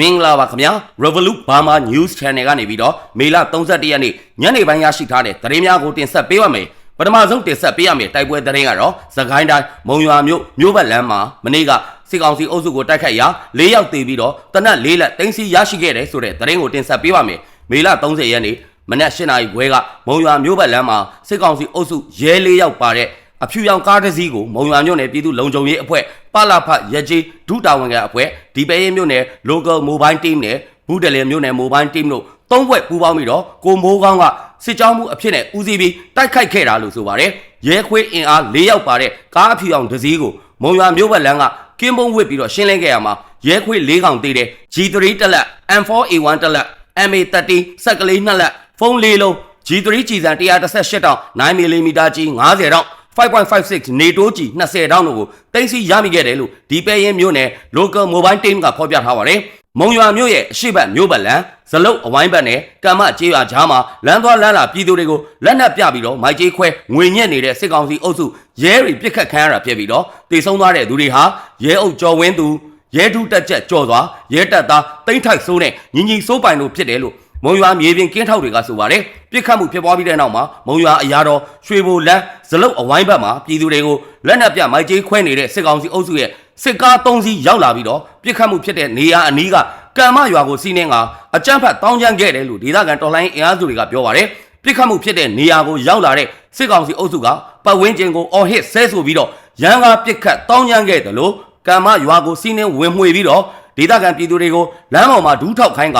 မင်္ဂလာပါခင်ဗျာ Revolut Burma News Channel ကနေပြီးတော့မေလ31ရက်နေ့ညနေပိုင်းရရှိထားတဲ့သတင်းများကိုတင်ဆက်ပေးပါမယ်ပထမဆုံးတင်ဆက်ပေးရမယ့်တိုက်ပွဲသတင်းကတော့သခိုင်းတိုင်းမုံရွာမြို့မြို့ဘက်လမ်းမှာမနေ့ကစစ်ကောင်စီအုပ်စုကိုတိုက်ခိုက်ရာ၄ယောက်သေပြီးတော့တနက်၄လက်တင်းစီရရှိခဲ့တယ်ဆိုတဲ့သတင်းကိုတင်ဆက်ပေးပါမယ်မေလ30ရက်နေ့မနက်၈နာရီခွဲကမုံရွာမြို့ဘက်လမ်းမှာစစ်ကောင်စီအုပ်စုရဲ၄ယောက်ပါတဲ့ အဖြူရောင်ကားတစ်စီးကိုမုံရွာမြို့နယ်ပြည်သူ့လုံခြုံရေးအဖွဲ့ပလာဖရကြီးဒုတာဝန်ခံအဖွဲ့ဒီပဲရင်မြို့နယ် local mobile team နဲ့ဘူးတယ်လင်မြို့နယ် mobile team တို့သုံးဘွဲ့ပူးပေါင်းပြီးတော့ကိုမိုးကောင်းကစစ်ကြောင်းမှုအဖြစ်နဲ့ဦးစီးပြီးတိုက်ခိုက်ခဲ့တာလို့ဆိုပါတယ်ရဲခွေးအင်အား၄ယောက်ပါတဲ့ကားအဖြူရောင်တစ်စီးကိုမုံရွာမြို့ဘက်လမ်းကကင်းပုံးဝစ်ပြီးတော့ရှင်းလင်းခဲ့ရမှာရဲခွေး၄កောင်သေးတဲ့ G3 တက်လက် M4A1 တက်လက် MA30 စက်ကလေးနှစ်လက်ဖုန်း၄လုံး G3 ကြည်စံ118တောင် 9mm ကြီး90တောင် 5.56နေတိုးကြီး20တောင်းတို့ကိုတင်စီရမိခဲ့တယ်လို့ဒီပဲရင်မြို့နယ် local mobile team ကဖော်ပြထားပါတယ်။မုံရွာမြို့ရဲ့အရှိတ်မြို့ပတ်လန်ဇလုတ်အဝိုင်းဘက်နဲ့ကမ္မကျေးရွာကြားမှာလမ်းသွားလမ်းလာပြည်သူတွေကိုလက်နက်ပြပြီးတော့မိုက်ကြီးခွဲငွေညက်နေတဲ့စစ်ကောင်စီအုပ်စုရဲတွေပြစ်ခတ်ခံရတာဖြစ်ပြီးတော့တေဆုံးသွားတဲ့သူတွေဟာရဲအုပ်ကျော်ဝင်းသူရဲဒုတက်ချက်ကြော်သွားရဲတက်သားတိမ့်ထိုက်ဆိုးနဲ့ညီညီစိုးပိုင်တို့ဖြစ်တယ်လို့ မုံရွာမြေပြင်ကင်းထောက်တွေကဆိုပါတယ်ပြစ်ခတ်မှုဖြစ်ပွားပြီးတဲ့နောက်မှာမုံရွာအရာတော်ရွှေဘိုလန်းဇလုတ်အဝိုင်းဘက်မှာပြည်သူတွေကိုလက်နက်ပြမိုက်ကြီးခွဲနေတဲ့စစ်ကောင်စီအုပ်စုရဲ့စစ်ကား၃စီးရောက်လာပြီးတော့ပြစ်ခတ်မှုဖြစ်တဲ့နေရာအနီးကကံမရွာကိုစီးနှင်းကအကြမ်းဖက်တောင်းကျမ်းခဲ့တယ်လို့ဒေသခံတော်လှန်ရေးအင်အားစုတွေကပြောပါတယ်ပြစ်ခတ်မှုဖြစ်တဲ့နေရာကိုရောက်လာတဲ့စစ်ကောင်စီအုပ်စုကပတ်ဝန်းကျင်ကိုအော်ဟစ်ဆဲဆိုပြီးတော့ရန်ကားပြစ်ခတ်တောင်းကျမ်းခဲ့တယ်လို့ကံမရွာကိုစီးနှင်းဝင်မှွေပြီးတော့ဒေသခံပြည်သူတွေကိုလမ်းပေါ်မှာဒူးထောက်ခိုင်းက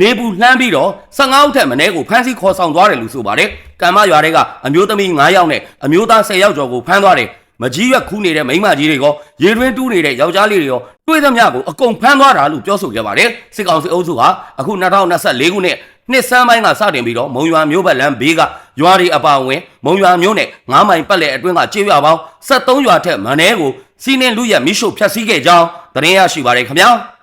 နေပူလှမ်းပြီးတော့15ဦးထက်မနည်းကိုဖမ်းဆီးခေါ်ဆောင်သွားတယ်လို့ဆိုပါတယ်။ကံမရွာတွေကအမျိုးသမီး9ယောက်နဲ့အမျိုးသား10ယောက်ကျော်ကိုဖမ်းသွားတယ်။မကြီးရွက်ခူးနေတဲ့မိန်းမကြီးတွေကရေတွင်းတူးနေတဲ့ယောက်ျားလေးတွေရောတွေ့သမျှကိုအကုန်ဖမ်းသွားတာလို့ပြောဆိုခဲ့ပါတယ်။စစ်ကောင်စီအုပ်စုကအခု2024ခုနှစ်နှစ်စမ်းပိုင်းကစတင်ပြီးတော့မုံရွာမျိုးဘက်လမ်းဘေးကရွာတွေအပါအဝင်မုံရွာမျိုးနဲ့9မိုင်ပတ်လည်အတွင်းကကျေးရွာပေါင်း73ရွာထက်မနည်းကိုစီးနှင်းလူရက်မိရှုဖျက်ဆီးခဲ့ကြောင်းသတင်းရရှိပါတယ်ခင်ဗျာ။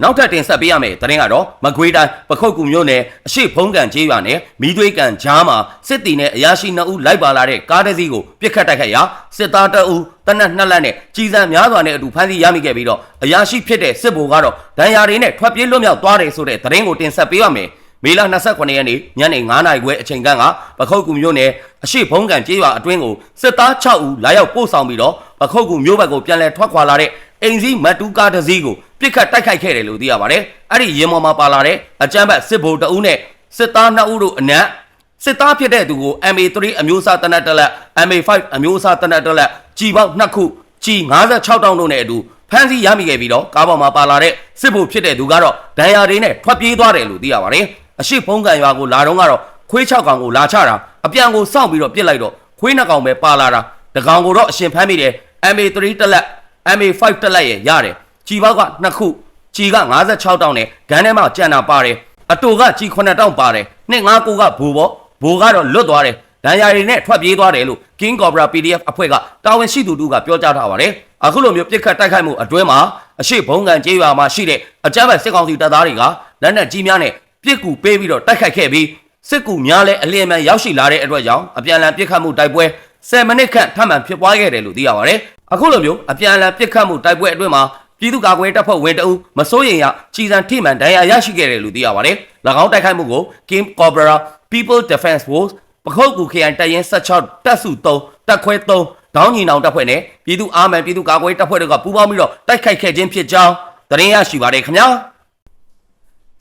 နောက်ထပ်တင်ဆက်ပေးရမယ့်သတင်းကတော့မကွေးတိုင်းပခုတ်ကူမြို့နယ်အရှိဖုံးကန်ကျေးရွာနယ်မီးသွေးကန်ကြားမှာစစ်တီနဲ့အရာရှိ2ဦးလိုက်ပါလာတဲ့ကားတစ်စီးကိုပြစ်ခတ်တိုက်ခိုက်ရာစစ်သား2ဦးတနက်2လက်နဲ့ကြီးစံများစွာနဲ့အတူဖမ်းဆီးရမိခဲ့ပြီးတော့အရာရှိဖြစ်တဲ့စစ်ဗိုလ်ကတော့ဒဏ်ရာတွေနဲ့ထွက်ပြေးလွတ်မြောက်သွားတယ်ဆိုတဲ့သတင်းကိုတင်ဆက်ပေးရမယ်မေလ29ရက်နေ့ညနေ9:00နာရီခွဲအချိန်ကပခုတ်ကူမြို့နယ်အရှိဖုံးကန်ကျေးရွာအတွင်းကိုစစ်သား6ဦးလာရောက်ပို့ဆောင်ပြီးတော့ပခုတ်ကူမြို့ဘက်ကိုပြန်လည်ထွက်ခွာလာတဲ့အိမ်စီးမတ်တူးကားတစ်စီးကို ပြစ်ခတ်တိုက်ခိုက်ခဲ့တယ်လို့သိရပါတယ်။အဲ့ဒီရင်မော်မှာပါလာတဲ့အကြမ်းဖက်စစ်ဗိုလ်တအုပ်နဲ့စစ်သား2ဦးတို့အနက်စစ်သားဖြစ်တဲ့သူကို MA3 အမျိုးအစားတနက်တက်လက် MA5 အမျိုးအစားတနက်တက်လက်ကြီးပေါက်2ခုကြီး56တောင်းတို့နဲ့အတူဖမ်းဆီးရမိခဲ့ပြီးတော့ကားပေါ်မှာပါလာတဲ့စစ်ဗိုလ်ဖြစ်တဲ့သူကတော့ဒဏ်ရာတွေနဲ့ထွက်ပြေးသွားတယ်လို့သိရပါတယ်။အရှိဖုံးကန်ရွာကိုလာတော့ကတော့ခွေး6ကောင်ကိုလာချတာအပြန်ကိုစောင့်ပြီးတော့ပြစ်လိုက်တော့ခွေး2ကောင်ပဲပါလာတာတကောင်ကိုတော့အရှင်ဖမ်းမိတယ် MA3 တက်လက် MA5 တက်လက်ရဲ့ရတယ် ကြည်ပေါက်က2ခုကြည်က56တောင်းနဲ့ဂန်းထဲမှာကြံတာပါတယ်အတူကကြည်9တောင်းပါတယ်နှစ်5ကိုကဘူပေါ့ဘူကတော့လွတ်သွားတယ်ဒဏ်ရာတွေနဲ့ထွက်ပြေးသွားတယ်လို့ King Cobra PDF အဖွဲ့ကတာဝန်ရှိသူတို့ကပြောကြားထားပါတယ်အခုလိုမျိုးပြစ်ခတ်တိုက်ခိုက်မှုအတွင်းမှာအရှိဘုံကန်ကျေးရွာမှာရှိတဲ့အကြမ်းဖက်စစ်ကောင်စီတပ်သားတွေကလက်နက်ကြီးများနဲ့ပြစ်ကူပေးပြီးတော့တိုက်ခိုက်ခဲ့ပြီးစစ်ကူများလည်းအလျင်မြန်ရောက်ရှိလာတဲ့အတွက်ကြောင့်အပြန်အလှန်ပြစ်ခတ်မှုတိုက်ပွဲ10မိနစ်ခန့်ထပ်မံဖြစ်ပွားခဲ့တယ်လို့သိရပါတယ်အခုလိုမျိုးအပြန်အလှန်ပြစ်ခတ်မှုတိုက်ပွဲအတွင်းမှာ ပြည်သူ့ကာကွယ်တပ်ဖွဲ့ဝင်တအုပ်မစိုးရင်ရကြီးစံထိမှန်ဒဏ်ရာရရှိခဲ့တယ်လို့သိရပါတယ်။၎င်းတိုက်ခိုက်မှုကို Kim Cobra People Defense Force ပခုတ်ကူခရိုင်တပ်ရင်း16တပ်စု3တပ်ခွဲ3ဒေါင်းညီနောင်တပ်ဖွဲ့နဲ့ပြည်သူ့အာမန်ပြည်သူ့ကာကွယ်တပ်ဖွဲ့တို့ကပူးပေါင်းပြီးတော့တိုက်ခိုက်ခဲ့ခြင်းဖြစ်ကြောင်းသတင်းရရှိပါတယ်ခင်ဗျာ။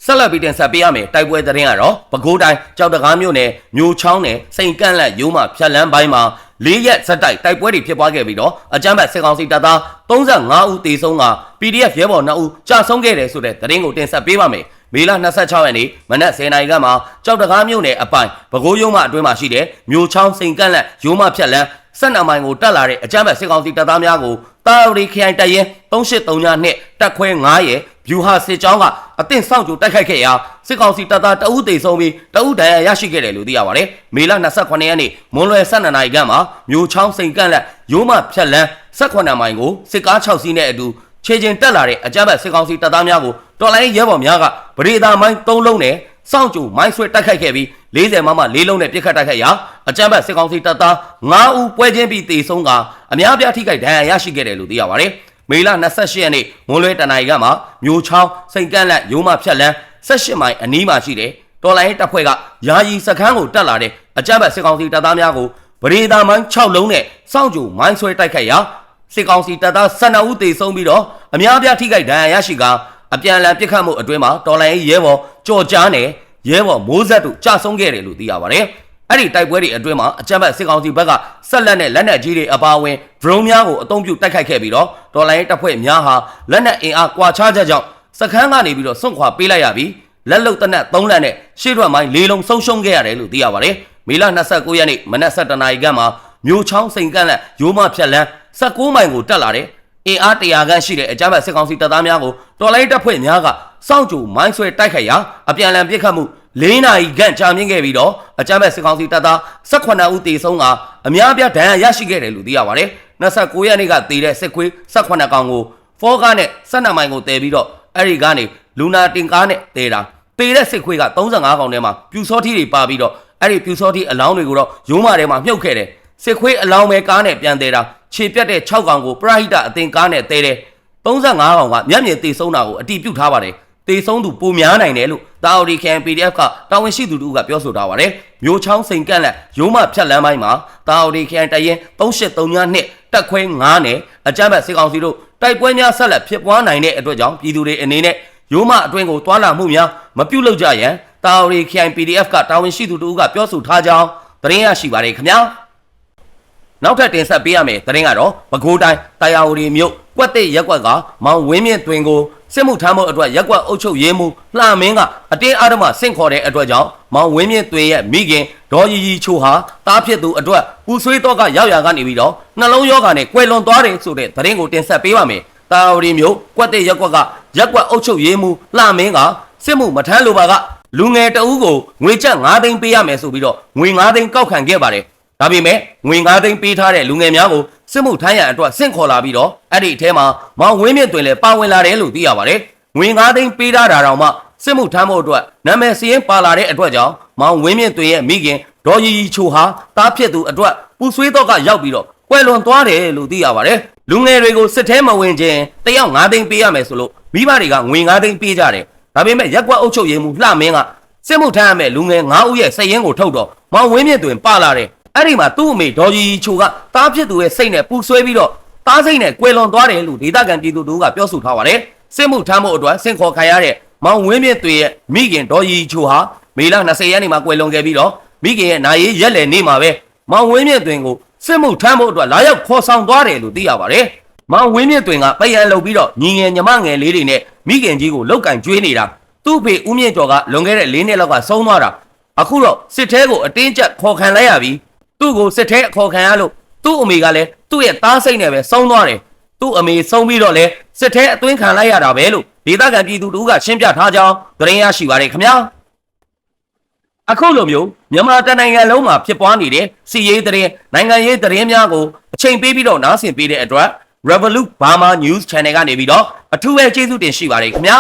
ဆက်လက်ပြီးတင်ဆက်ပေးရမယ်တိုက်ပွဲသတင်းကတော့ပဲခူးတိုင်းကြောက်တကားမြို့နယ်မြို့ချောင်းနယ်စိန်ကန့်လက်ရိုးမှဖြတ်လန်းပိုင်းမှာ ၄ရက်ဇက်တိုက်တိုက်ပွဲတွေဖြစ်ပွားခဲ့ပြီးတော့အကြမ်းဖက်စစ်ကောင်စီတပ်သား35ဦးသေဆုံးက PDF ရဲဘော်2ဦးကြာဆုံးခဲ့တယ်ဆိုတဲ့သတင်းကိုတင်ဆက်ပေးပါမယ်။မေလ26ရက်နေ့မနက်10:00နာရီကမှကြောက်တကားမြို့နယ်အပိုင်ပဲခူးရုံးမှအတွင်းမှာရှိတဲ့မြို့ချောင်းစိန်ကန့်လက်ရိုးမှဖြတ်လန်းဆက်နံမိုင်ကိုတက်လာတဲ့အကြမ်းဖက်စစ်ကောင်စီတပ်သားများကိုတာရီခရိုင်တရင်3839နဲ့တက်ခွဲ9ရဲ့ ဗျူဟာစစ်ကြောင်းကအသင့်စောင့်ကြိုတိုက်ခိုက်ခဲ့ရာစစ်ကောင်စီတပ်သားတအုပ်သေဆုံးပြီးတအုပ်ဒဏ်ရာရရှိခဲ့တယ်လို့သိရပါတယ်။မေလ28ရက်နေ့မွန်လွယ်12နာရီခန့်မှာမြို့ချောင်းစိန်ကန့်လက်ရိုးမဖြတ်လန်း18မိုင်ကိုစစ်ကား6စီးနဲ့အတူခြေကျင်တက်လာတဲ့အကြမ်းဖက်စစ်ကောင်စီတပ်သားများကိုတော်လိုင်းရဲဘော်များကပရိဒါမိုင်း3လုံးနဲ့စောင့်ကြိုမိုင်းဆွဲတိုက်ခိုက်ခဲ့ပြီး40မမ၄လုံးနဲ့ပြစ်ခတ်တိုက်ခိုက်ရာအကြမ်းဖက်စစ်ကောင်စီတပ်သား9ဦးပွဲချင်းပြီးတေဆုံးကအများပြားထိခိုက်ဒဏ်ရာရရှိခဲ့တယ်လို့သိရပါတယ်။ မေလ28ရက်နေ့မွန်းလွဲတနင်္လာရီကမှမြို့ချောင်းစိန်ကန့်လက်ရိုးမဖြတ်လန်း18မိုင်အနီးမှာရှိတယ်တော်လိုင်းတပ်ဖွဲ့ကယာယီစခန်းကိုတက်လာတဲ့အကြမ်းဖက်စစ်ကောင်စီတပ်သားများကိုဗရေဒါမိုင်း6လုံးနဲ့စောင့်ကြိုမိုင်းဆွဲတိုက်ခိုက်ရာစစ်ကောင်စီတပ်သား12ဦးသေဆုံးပြီးတော့အများအပြားထိခိုက်ဒဏ်ရာရရှိကအပြန်အလှန်ပစ်ခတ်မှုအတွင်းမှာတော်လိုင်းရဲဘော်ကြော်ကြားနဲ့ရဲဘော်မိုးဆက်တို့ကြာဆုံးခဲ့တယ်လို့သိရပါတယ်။ အဲ့ဒီတိုက်ပွဲတွေအတွင်းမှာအကြမ်းဖက်စစ်ကောင်စီဘက်ကဆက်လက်နဲ့လက်နက်ကြီးတွေအပါအဝင် drone များကိုအသုံးပြုတိုက်ခိုက်ခဲ့ပြီးတော့တော်လိုင်းတပ်ဖွဲ့များဟာလက်နက်အင်အားကွာခြားချက်ကြောင့်စခန်းကနေပြီးတော့စွန့်ခွာပေးလိုက်ရပြီးလက်လုံတနက်3လက်နဲ့ရှေ့ထွက်မိုင်း၄လုံးဆုံးရှုံးခဲ့ရတယ်လို့သိရပါတယ်။မေလ29ရက်နေ့မနက်7:00နာရီခန့်မှာမြို့ချောင်းစိန်ကန့်လက်ရိုးမဖြတ်လန်း16မိုင်ကိုတက်လာတဲ့အင်အား100ခန့်ရှိတဲ့အကြမ်းဖက်စစ်ကောင်စီတပ်သားများကိုတော်လိုင်းတပ်ဖွဲ့များကစောင့်ကြိုမိုင်းဆွဲတိုက်ခိုက်ရာအပြန်အလှန်ပစ်ခတ်မှု ၄နာရီခန့်ကြာမြင့်ခဲ့ပြီးတော့အကြမ်းဖက်စစ်ကောင်စီတပ်သား18ဦးသေဆုံးကအများအပြားဒဏ်ရာရရှိခဲ့တယ်လို့သိရပါတယ်။29ရက်နေ့ကတည်တဲ့စစ်ခွေး18ကောင်ကိုဖောကားနဲ့12မိုင်ကိုတည်ပြီးတော့အဲ့ဒီကနေလူနာတင်ကားနဲ့တည်တာတည်တဲ့စစ်ခွေးက35ကောင်ထဲမှာပြူစောထီတွေပါပြီးတော့အဲ့ဒီပြူစောထီအလောင်းတွေကိုတော့ရုံးမာထဲမှာမြုပ်ခဲ့တယ်စစ်ခွေးအလောင်းပဲကားနဲ့ပြန်တည်တာခြေပြတ်တဲ့6ကောင်ကိုပရဟိတအသင်ကားနဲ့တည်တယ်35ကောင်ကမျက်မြင်သေဆုံးတာကိုအတိပြုထားပါတယ် သေဆုံးသူပိုများနိုင်တယ်လို့တာအိုဒီကန် PDF ကတာဝန်ရှိသူတို့ကပြောဆိုထားပါတယ်မျိုးချောင်းစိန်ကန့်လက်ရုံးမဖြတ်လန်းပိုင်းမှာတာအိုဒီကန်တရင်3832နှစ်တက်ခွဲ9နဲ့အကြမ်းဖက်စစ်ကောင်စီတို့တိုက်ပွဲများဆက်လက်ဖြစ်ပွားနိုင်တဲ့အတွက်ကြောင့်ပြည်သူတွေအနေနဲ့ရိုးမအတွင်းကိုတွာလာမှုများမပြုတ်လောက်ကြရန်တာအိုဒီကန် PDF ကတာဝန်ရှိသူတို့ကပြောဆိုထားကြောင်းသတင်းရရှိပါတယ်ခင်ဗျာနောက်ထပ်တင်ဆက်ပေးရမယ်သတင်းကတော့ပဲခူးတိုင်းတာယာဝတီမြို့ ကွက်တဲ့ရက်ကွက်ကမောင်ဝင်းမြင့်တွင်ကိုစစ်မှုထမ်းဖို့အတွက်ရက်ကွက်အုပ်ချုပ်ရေးမှူးလှမင်းကအတင်းအဓမ္မဆင့်ခေါ်တဲ့အတွက်ကြောင့်မောင်ဝင်းမြင့်တွင်ရဲ့မိခင်ဒေါ်ရီရီချိုဟာတားဖြစ်သူအတွက်ပူဆွေးတော့ကရောက်ရကနေပြီးတော့နှလုံးရောဂါနဲ့ကွယ်လွန်သွားတယ်ဆိုတဲ့သတင်းကိုတင်ဆက်ပေးပါမယ်တာယာဝတီမြို့ကွက်တဲ့ရက်ကွက်ကရက်ကွက်အုပ်ချုပ်ရေးမှူးလှမင်းကစစ်မှုမထမ်းလိုပါကလူငယ်တအူးကိုငွေကျပ်9သိန်းပေးရမယ်ဆိုပြီးတော့ငွေ9သိန်းကောက်ခံခဲ့ပါတယ်ဒါပေမဲ့ငွေ9သိန်းပေးထားတဲ့လူငယ်များကို စစ်မှုထမ်းရန်အတွက်ဆင့်ခေါ်လာပြီးတော့အဲ့ဒီအထဲမှာမောင်ဝင်းမြင့်တွင်လည်းပါဝင်လာတယ်လို့သိရပါတယ်။ငွေ9သိန်းပေးထားတာတောင်မှစစ်မှုထမ်းဖို့အတွက်နာမည်စည်ရင်ပါလာတဲ့အတွက်ကြောင့်မောင်ဝင်းမြင့်တွင်ရဲ့မိခင်ဒေါ်ရီရီချိုဟာတားဖြစ်သူအတွက်ပူဆွေးတော့ကရောက်ပြီးတော့ကွယ်လွန်သွားတယ်လို့သိရပါတယ်။လူငယ်တွေကိုစစ်ထဲမဝင်ခြင်းတယောက်9သိန်းပေးရမယ်ဆိုလို့မိဘတွေကငွေ9သိန်းပေးကြတယ်။ဒါပေမဲ့ရက်ကွက်အုပ်ချုပ်ရေးမှူးလှမင်းကစစ်မှုထမ်းရမယ်လူငယ်9ဦးရဲ့စည်ရင်ကိုထုတ်တော့မောင်ဝင်းမြင့်တွင်ပါလာတယ်။ အဲ့ဒီမှာသူ့အမေဒေါ်ကြီးချိုကတားဖြစ်သူရဲ့စိတ်နဲ့ပူဆွဲပြီးတော့တားစိတ်နဲ့ကွယ်လွန်သွားတယ်လို့ဒေသခံပြည်သူတို့ကပြောဆိုထားပါတယ်စစ်မှုထမ်းဖို့အတွက်ဆင့်ခေါ်ခံရတဲ့မောင်ဝင်းမြင့်တွေရဲ့မိခင်ဒေါ်ကြီးချိုဟာမေလ20ရက်နေ့မှာကွယ်လွန်ခဲ့ပြီးတော့မိခင်ရဲ့နာရေးရက်လည်နေ့မှာပဲမောင်ဝင်းမြင့်တွင်ကိုစစ်မှုထမ်းဖို့အတွက်လာရောက်ခေါ်ဆောင်သွားတယ်လို့သိရပါတယ်မောင်ဝင်းမြင့်တွင်ကပယံလုပ်ပြီးတော့ညီငယ်ညီမငယ်လေးတွေနဲ့မိခင်ကြီးကိုလောက်ကင်ကျွေးနေတာသူ့ဖေဦးမြင့်ကျော်ကလွန်ခဲ့တဲ့၄နှစ်လောက်ကဆုံးသွားတာအခုတော့စစ်ထဲကိုအတင်းကျပ်ခေါ်ခံလိုက်ရပြီ သူ့ကိုစစ်ထဲအခေါ်ခံရလို့သူ့အမေကလည်းသူ့ရဲ့သားစိတ်နဲ့ပဲဆုံးသွားတယ်သူ့အမေဆုံးပြီးတော့လဲစစ်ထဲအသွင်းခံလိုက်ရတာပဲလို့ဒေသခံပြည်သူတို့ကရှင်းပြထားကြောင်းသတင်းရရှိပါတယ်ခင်ဗျာအခုလိုမျိုးမြန်မာတနိုင်ငံလုံးမှာဖြစ်ပွားနေတဲ့စီရေးသတင်းနိုင်ငံရေးသတင်းများကိုအချိန်ပေးပြီးတော့နားဆင်ပေးတဲ့အတွက် Revolut Burma News Channel ကနေပြီးတော့အထူးပဲကျေးဇူးတင်ရှိပါတယ်ခင်ဗျာ